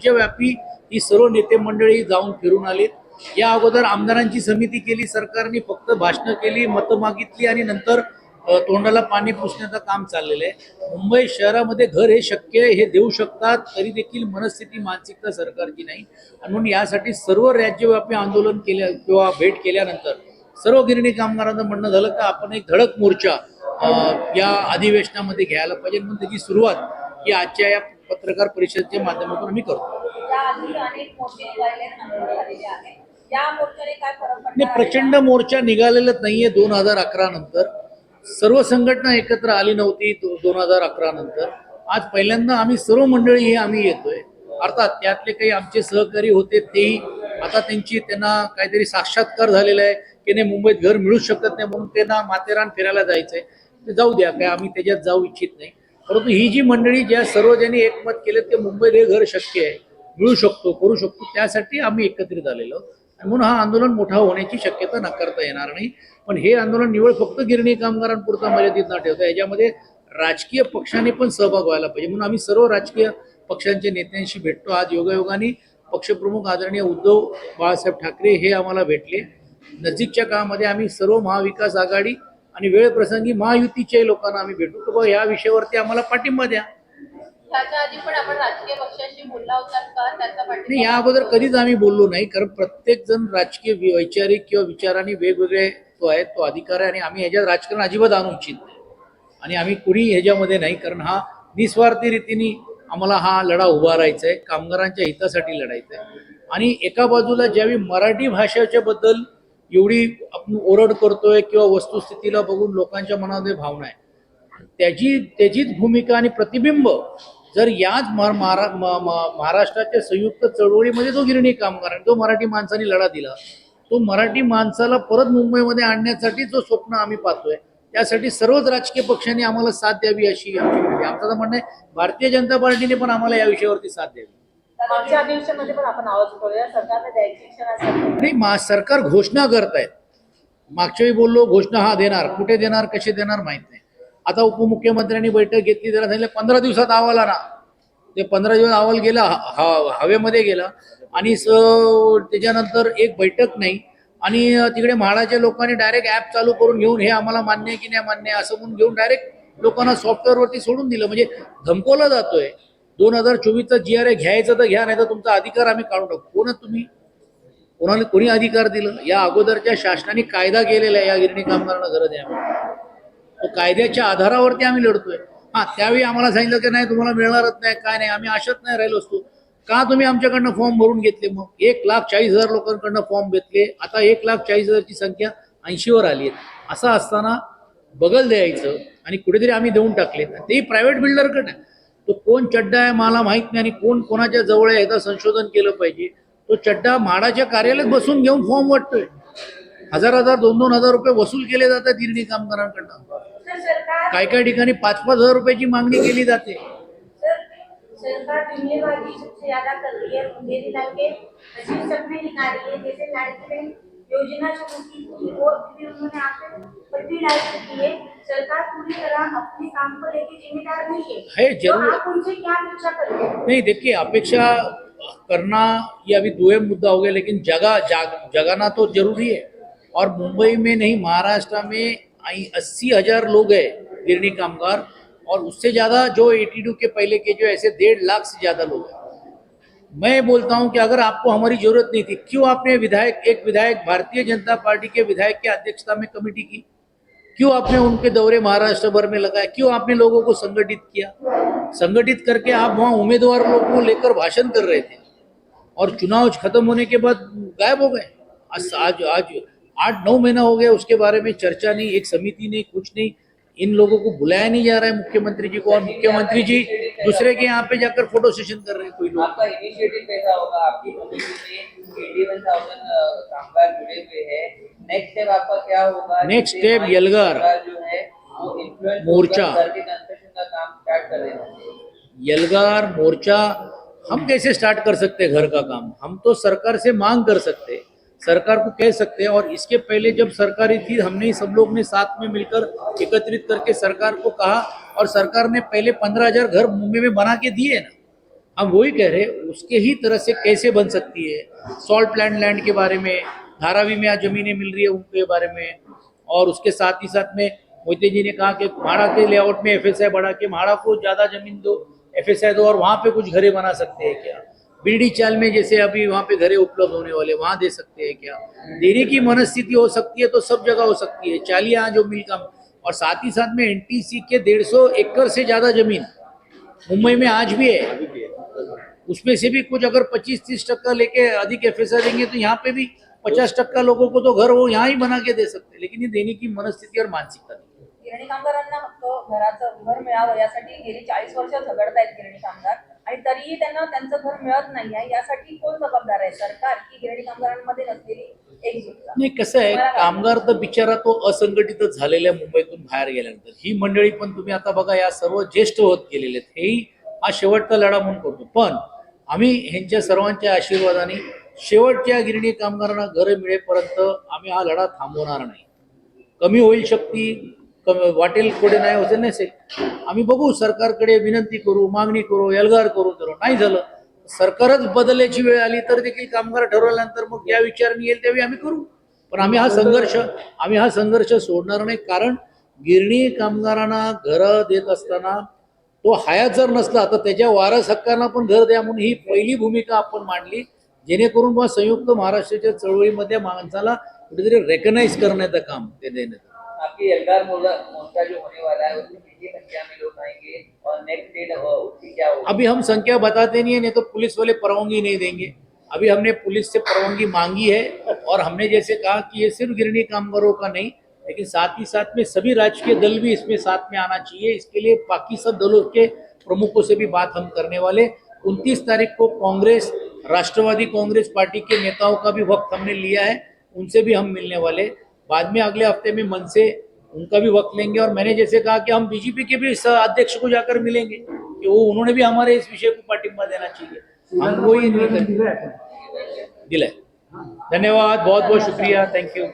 राज्यव्यापी ही सर्व नेते मंडळी जाऊन फिरून आलेत. या अगोदर आमदारांची समिती केली सरकारने फक्त भाषणं केली मतं मागितली आणि नंतर तोंडाला पाणी पुसण्याचं काम चाललेलं आहे. मुंबई शहरामध्ये घर हे शक्य आहे हे देऊ शकतात तरी देखील मनस्थिती मानसिकता सरकारची नाही. आणि म्हणून यासाठी सर्व राज्यव्यापी आंदोलन केल्या किंवा भेट केल्यानंतर सर्व गिरणी कामगारांचं म्हणणं झालं का आपण एक धडक मोर्चा या अधिवेशनामध्ये घ्यायला पाहिजे. म्हणून त्याची सुरुवात ही आजच्या या पत्रकार परिषदेच्या माध्यमातून आम्ही करतो? प्रचंड मोर्चा निघालेलाच नाहीये दोन हजार अकरा नंतर. सर्व संघटना एकत्र आली नव्हती दोन हजार अकरा नंतर. आज पहिल्यांदा आम्ही सर्व मंडळी हे आम्ही येतोय. अर्थात त्यातले काही आमचे सहकारी होते तेही आता त्यांची त्यांना काहीतरी साक्षात्कार झालेला आहे. की नाही मुंबईत घर मिळूच शकत नाही म्हणून त्यांना माथेरान फिरायला जायचंय. ते जाऊ द्या काय आम्ही त्याच्यात जाऊ इच्छित नाही. परंतु ही जी मंडळी ज्या सर्व ज्यांनी एकमत केलं ते मुंबईत हे घर शक्य आहे. मिळू शकतो करू शकतो त्यासाठी आम्ही एकत्रित आलेलो आणि म्हणून हा आंदोलन मोठा होण्याची शक्यता नाकारता येणार नाही. पण हे आंदोलन निवड फक्त गिरणी कामगारांपुरता मर्यादित न ठेवता याच्यामध्ये राजकीय पक्षाने पण सहभाग व्हायला पाहिजे. म्हणून आम्ही सर्व राजकीय पक्षांच्या नेत्यांशी भेटतो. आज योगायोगाने पक्षप्रमुख आदरणीय उद्धव बाळासाहेब ठाकरे हे आम्हाला भेटले. नजीकच्या काळामध्ये आम्ही सर्व महाविकास आघाडी आणि वेळ प्रसंगी महायुतीच्याही लोकांना आम्ही भेटू. तर या विषयावरती आम्हाला पाठिंबा द्या. नाही या अगोदर कधीच आम्ही बोललो नाही कारण प्रत्येक जण राजकीय वैचारिक किंवा विचारांनी वेगवेगळे तो आहे तो अधिकार आहे आणि आम्ही ह्याच्यात राजकारण अजिबात आणू इच्छित नाही. आणि आम्ही कुणी ह्याच्यामध्ये नाही कारण हा निस्वार्थी रीतीने आम्हाला हा लढा उभारायचा आहे कामगारांच्या हितासाठी लढायचा आहे. आणि एका बाजूला ज्यावेळी मराठी भाषेच्या बद्दल एवढी आपण ओरड करतोय किंवा वस्तुस्थितीला बघून लोकांच्या मनामध्ये भावना आहे. त्याची त्याचीच भूमिका आणि प्रतिबिंब जर याच महा- महारा महाराष्ट्राच्या संयुक्त चळवळीमध्ये जो गिरणी कामगार आणि जो मराठी माणसाने लढा दिला तो मराठी माणसाला परत मुंबईमध्ये आणण्यासाठी जो स्वप्न आम्ही पाहतोय त्यासाठी सर्वच राजकीय पक्षांनी आम्हाला साथ द्यावी अशी आमची आमचं तर म्हणणं आहे भारतीय जनता पार्टीने पण आम्हाला या विषयावरती साथ द्यावी. मागच्या अधिवेशनामध्ये पण आपण आवाज उठवलेला सरकारने द्यायची इच्छा नाही मा सरकार घोषणा करतायत मागच्या वेळी बोललो घोषणा हा देणार. कुठे देणार कसे देणार माहीत नाही. आता उपमुख्यमंत्र्यांनी बैठक घेतली त्याला सांगितलं पंधरा दिवसात अहवाल आणा. ते पंधरा दिवस अहवाल गेला हवेमध्ये गेला. आणि स त्याच्यानंतर एक बैठक नाही. आणि तिकडे म्हाडाच्या लोकांनी डायरेक्ट ऍप चालू करून घेऊन हे आम्हाला मान्य आहे की नाही मान्य आहे असं म्हणून घेऊन डायरेक्ट लोकांना सॉफ्टवेअरवरती सोडून दिलं. म्हणजे धमकवलं जातोय. दोन हजार चोवीसचा जी आर ए घ्यायचं तर घ्या नाही तर तुमचा अधिकार आम्ही काढून टाकू. कोण तुम्ही? कोणाला कोणी अधिकार दिलं? या अगोदरच्या शासनाने कायदा केलेला आहे या गिरणी कामगारांना गरज आहे तो कायद्याच्या आधारावरती आम्ही लढतोय. हा त्यावेळी आम्हाला सांगितलं की नाही तुम्हाला मिळणारच नाही काय नाही आम्ही आशात नाही राहिलो असतो. का तुम्ही आमच्याकडनं फॉर्म भरून घेतले मग? एक लाख चाळीस हजार लोकांकडनं फॉर्म घेतले. आता एक लाख चाळीस हजारची संख्या ऐंशीवर आली आहे. असं असताना बगल द्यायचं आणि कुठेतरी आम्ही देऊन टाकले. तेही प्रायव्हेट बिल्डरकडे तो कोण चड्डा आहे मला माहीत नाही आणि कोण कोणाच्या जवळ आहे याचं संशोधन केलं पाहिजे. तो चड्डा म्हाडाच्या कार्यालयात बसून घेऊन फॉर्म वाटतोय. हजार हजार दोन दोन हजार रुपये वसूल केले जातात गिरणी कामगारांकडनं. काही काय काय ठिकाणी पाच पाच हजार रुपयाची मागणी केली जाते. सरकार सबसे ज्यादा कर रही है में है जैसे लाड़की योजना शुरू की थी वो भी उन्होंने आपसे पट्टी डाल की है। सरकार पूरी तरह अपने काम को लेके जिम्मेदार नहीं है। है, तो आप उनसे क्या अपेक्षा करेंगे? नहीं देखिए अपेक्षा करना ये अभी दुयम मुद्दा हो गया लेकिन जगह जाग जगाना तो ज़रूरी है। और मुंबई में नहीं महाराष्ट्र में अस्सी हज़ार लोग हैं गिरनी कामगार और उससे ज़्यादा जो एटी के पहले के जो ऐसे डेढ़ लाख से ज़्यादा लोग हैं। मैं बोलता हूँ कि अगर आपको हमारी ज़रूरत नहीं थी, क्यों आपने विधायक, एक विधायक, भारतीय जनता पार्टी के विधायक की अध्यक्षता में कमेटी की? क्यों आपने उनके दौरे महाराष्ट्र भर में लगाए? क्यों आपने लोगों को संगठित किया? संगठित करके आप वहाँ उम्मीदवार लोगों को लेकर भाषण कर रहे थे और चुनाव खत्म होने के बाद गायब हो गए। आज आज आठ, नौ महीना हो गया, उसके बारे में चर्चा नहीं, एक समिति नहीं, कुछ नहीं। इन लोगों को बुलाया नहीं जा रहा है मुख्यमंत्री जी को और मुख्यमंत्री जी दूसरे के यहाँ पे जाकर फ़ोटो सेशन कर रहे हैं कोई लोग। आपका इनिशिएटिव कैसा होगा? आपकी कमिटी में एटी वन थाउज़ेंड कामगार जुड़े हुए हैं। नेक्स्ट स्टेप आपका क्या होगा? यलगार। मोर्चा। यलगार मोर्चा हम कैसे स्टार्ट कर सकते हैं घर का काम? हम तो सरकार से मांग कर सकते हैं। सरकार को कह सकते हैं और इसके पहले जब सरकारी थी, हमने ही सब लोग ने साथ में मिलकर एकत्रित करके सरकार को कहा और सरकार ने पहले पंद्रह हज़ार घर मुंबई में बना के दिए ना। हम वही कह रहे उसके ही तरह से कैसे बन सकती है? सॉल्ट प्लांट लैंड के बारे में, धारावी में आज जमीनें मिल रही है उनके बारे में और उसके साथ ही साथ में मोहिते जी ने कहा कि म्हाड़ा के लेआउट में एफएसआई बढ़ा के म्हाड़ा को ज़्यादा ज़मीन दो एफएसआई दो और वहाँ पे कुछ घरे बना सकते हैं क्या? बीडी चाल में जैसे अभी वहाँ पे घरे उपलब्ध होने वाले, वहाँ दे सकते हैं क्या? देने की मनस्थिति हो सकती है तो सब जगह हो सकती है। चालिया जो मिल का और साथ ही साथ में एनटीसी के डेढ़ सौ एकड़ से ज़्यादा ज़मीन। मुंबई में आज भी है। उसमें से भी कुछ अगर 25-30 टक्का लेके अधिक एफ़ देंगे तो यहाँ पे भी 50 टक्का लोगों को तो घर वो यहाँ ही बना के दे सकते हैं। लेकिन ये देने की मनस्थिति और मानसिकता नहीं. गिरणी घर मिळावं यासाठी गेली वर्ष झगडतायत गिरणी कामगार. आणि तरीही त्यांना त्यांचं घर मिळत नाही आहे. यासाठी कोण जबाबदार आहे? सरकार की गिरणी कामगारांमध्ये नसलेली एकजुटता नाही कसं आहे कामगार तर बिचारा तो असंघटितच झालेल्या मुंबईतून बाहेर गेल्यानंतर. ही मंडळी पण तुम्ही आता बघा या सर्व ज्येष्ठ होत गेलेले आहेत. हेही हा शेवटचा लढा म्हणून करतो. पण आम्ही ह्यांच्या सर्वांच्या आशीर्वादाने शेवटच्या गिरणी कामगारांना घरं मिळेपर्यंत आम्ही हा लढा थांबवणार नाही. कमी होईल शक्ती कमी वाटेल कुठे नाही होते नसेल आम्ही बघू सरकारकडे विनंती करू मागणी करू एल्गार करू तर नाही झालं सरकारच बदलण्याची वेळ आली तर देखील कामगार ठरवल्यानंतर मग या विचाराने येईल त्यावेळी आम्ही करू. पण आम्ही हा संघर्ष आम्ही हा संघर्ष सोडणार नाही कारण गिरणी कामगारांना घरं देत असताना तो हयात जर नसला तर त्याच्या वारस हक्कांना पण घर द्या म्हणून ही पहिली भूमिका आपण मांडली जेणेकरून बा संयुक्त महाराष्ट्राच्या चळवळीमध्ये माणसाला कुठेतरी रेकनाईज करण्याचं काम ते देण्याचं. आपकी एल्गार मोर्चा जो होने वाला है, उसमें कितनी संख्या में लोग आएँगे और नेक्स्ट डेट उसकी क्या होगी? अभी हम संख्या बताते नहीं है, नहीं तो पुलिस वाले परवानगी नहीं देंगे। अभी हमने पुलिस से परवानगी मांगी है और हमने जैसे कहा कि ये सिर्फ़ गिरणी कामगारों का नहीं, लेकिन साथ ही साथ में सभी राजकीय दल भी इसमें साथ में आना चाहिए। इसके लिए बाकी सब दलों के प्रमुखों से भी बात हम करने वाले। उनतीस तारीख को कांग्रेस, राष्ट्रवादी कांग्रेस पार्टी के नेताओं का भी वक्त हमने लिया है, उनसे भी हम मिलने वाले। बाद में अगले हफ़्ते में मन से उनका भी वक्त लेंगे और मैंने जैसे कहा कि हम बीजेपी के भी अध्यक्ष को जाकर मिलेंगे कि वो उन्होंने भी हमारे इस विषय को पाटिंबा देना चाहिए। हम कोई नहीं धन्यवाद बहुत बहुत शुक्रिया। Thank you